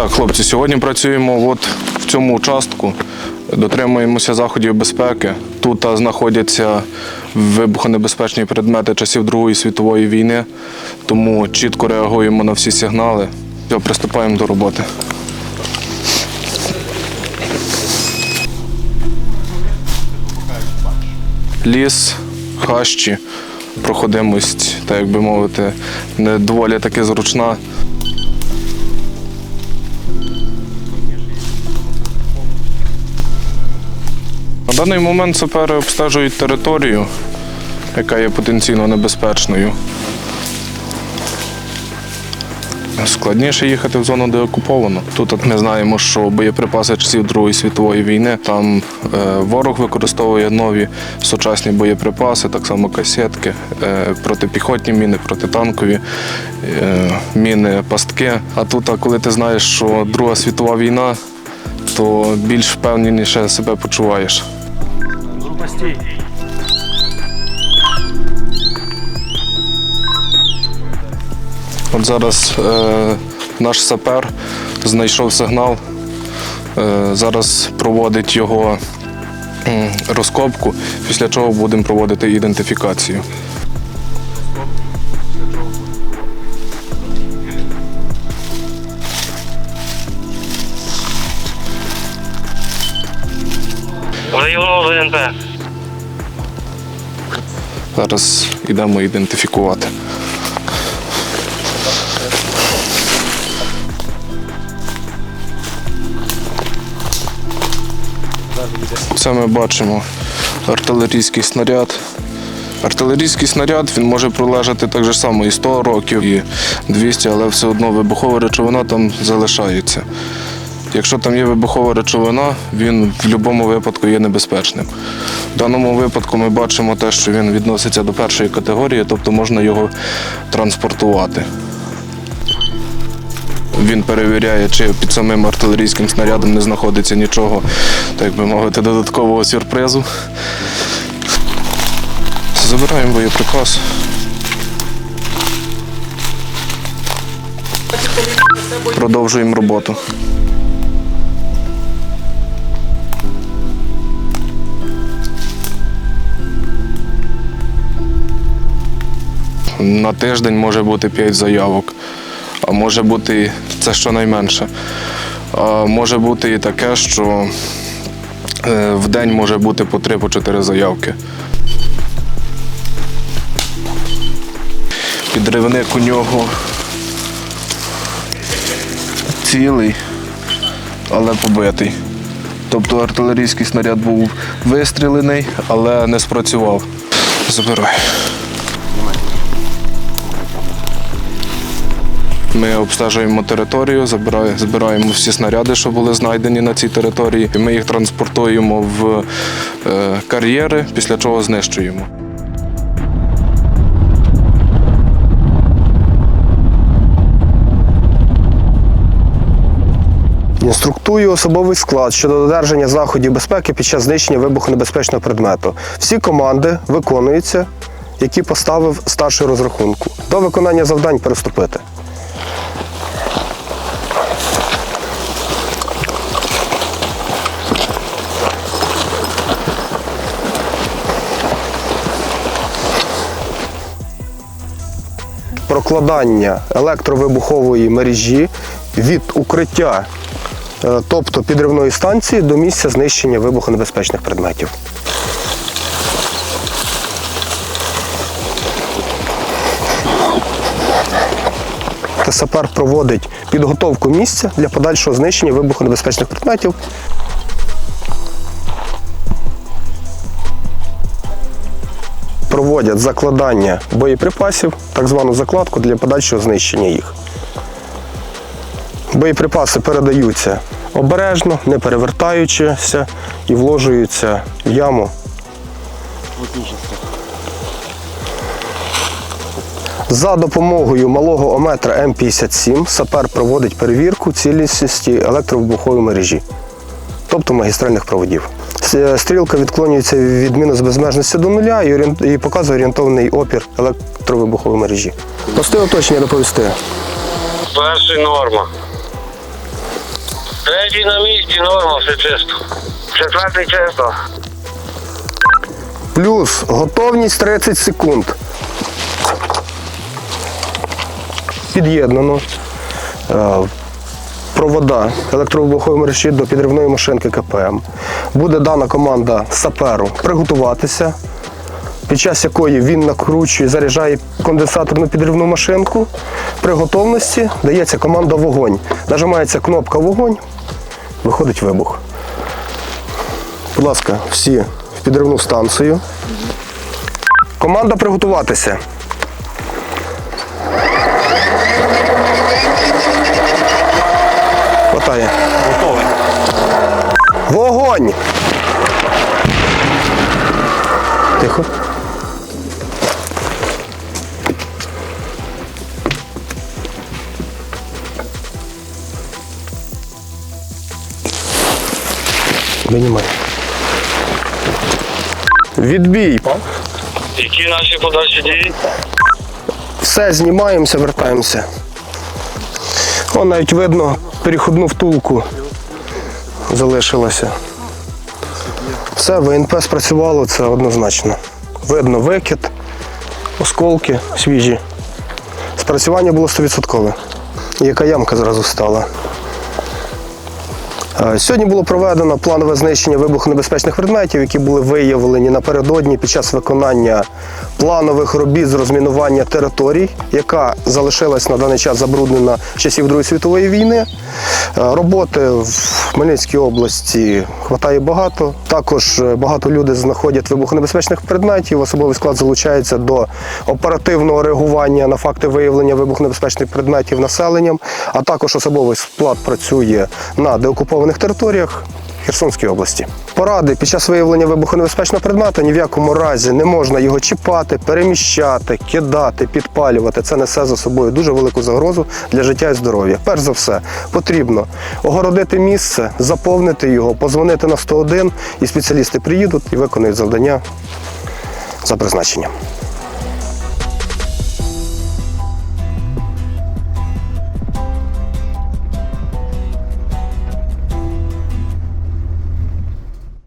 Так, хлопці, сьогодні працюємо от в цьому участку. Дотримуємося заходів безпеки. Тут знаходяться вибухонебезпечні предмети часів Другої світової війни, тому чітко реагуємо на всі сигнали. Приступаємо до роботи. Ліс, хащі, проходимость, так як би мовити, не доволі таки зручна. Даний момент сапери обстежують територію, яка є потенційно небезпечною. Складніше їхати в зону, де окуповано. Тут ми знаємо, що боєприпаси часів Другої світової війни там е, ворог використовує нові сучасні боєприпаси, так само касетки, е, протипіхотні міни, протитанкові е, міни, пастки. А тут, коли ти знаєш, що Друга світова війна, то більш впевненіше себе почуваєш. Група. От зараз е, наш сапер знайшов сигнал. Е, зараз проводить його розкопку, після чого будемо проводити ідентифікацію. Виявило ВНП. Зараз йдемо ідентифікувати. Це ми бачимо артилерійський снаряд. Артилерійський снаряд він може пролежати так само і 100 років, і 200, але все одно вибухова речовина там залишається. Якщо там є вибухова речовина, він в будь-якому випадку є небезпечним. В даному випадку ми бачимо те, що він відноситься до першої категорії, тобто можна його транспортувати. Він перевіряє, чи під самим артилерійським снарядом не знаходиться нічого, так би мовити, додаткового сюрпризу. Забираємо боєприпас. Продовжуємо роботу. На тиждень може бути 5 заявок, а може бути це щонайменше. А може бути і таке, що е, в день може бути по 3-4 заявки. Підривник у нього цілий, але побитий. Тобто артилерійський снаряд був вистрілений, але не спрацював. Забирай. Ми обстежуємо територію, збираємо всі снаряди, що були знайдені на цій території. І Ми їх транспортуємо в е, кар'єри, після чого знищуємо. Інструктую особовий склад щодо додержання заходів безпеки під час знищення вибухонебезпечного предмету. Всі команди виконуються, які поставив старший розрахунку. До виконання завдань приступити. Прокладання електровибухової мережі від укриття е, тобто підривної станції до місця знищення вибухонебезпечних предметів. Сапер проводить підготовку місця для подальшого знищення вибухонебезпечних предметів. Проводять закладання боєприпасів, так звану закладку для подальшого знищення їх. Боєприпаси передаються обережно, не перевертаючися і вложуються в яму. За допомогою малого ометра М57 сапер проводить перевірку цілісності електровибухової мережі, тобто магістральних проводів. С- Стрілка відклонюється від мінус безмежності до нуля і, показує орієнтовний опір електровибухової мережі. Просте оточення доповісти. Перший норма. Третій на місці, норма, все чисто. Четвертий чисто. Плюс готовність 30 секунд. Під'єднано е, провода електровибухової мережі до підривної машинки КПМ. Буде дана команда саперу приготуватися, під час якої він накручує, заряджає конденсаторну підривну машинку. При готовності дається команда вогонь. Нажимається кнопка вогонь, виходить вибух. Будь ласка, всі в підривну станцію. Команда приготуватися. Хватає. Вогонь! Тихо. Винімай. Відбій. Які наші подальші дії? Все, знімаємося, вертаємося. О, навіть видно переходну втулку залишилася. Все, ВНП спрацювало, це однозначно. Видно викид, осколки свіжі. Спрацювання було 100%. Яка ямка зразу стала. Е, Сьогодні було проведено планове знищення вибухонебезпечних предметів, які були виявлені напередодні під час виконання планових робіт з розмінування територій, яка залишилась на даний час забруднена часів Другої світової війни. Е, Роботи в Хмельницькій області хватає багато. Також е, багато людей знаходять вибухонебезпечних предметів. Особовий склад залучається до оперативного реагування на факти виявлення вибухонебезпечних предметів населенням, а також особовий склад працює на деокупованих територіях. Херсонської області. Поради під час виявлення вибухонебезпечного предмета ні в якому разі не можна його чіпати, переміщати, кидати, підпалювати. Це несе за собою дуже велику загрозу для життя і здоров'я. Перш за все, потрібно огородити місце, заповнити його, позвонити на 101, і спеціалісти приїдуть і виконують завдання за призначенням.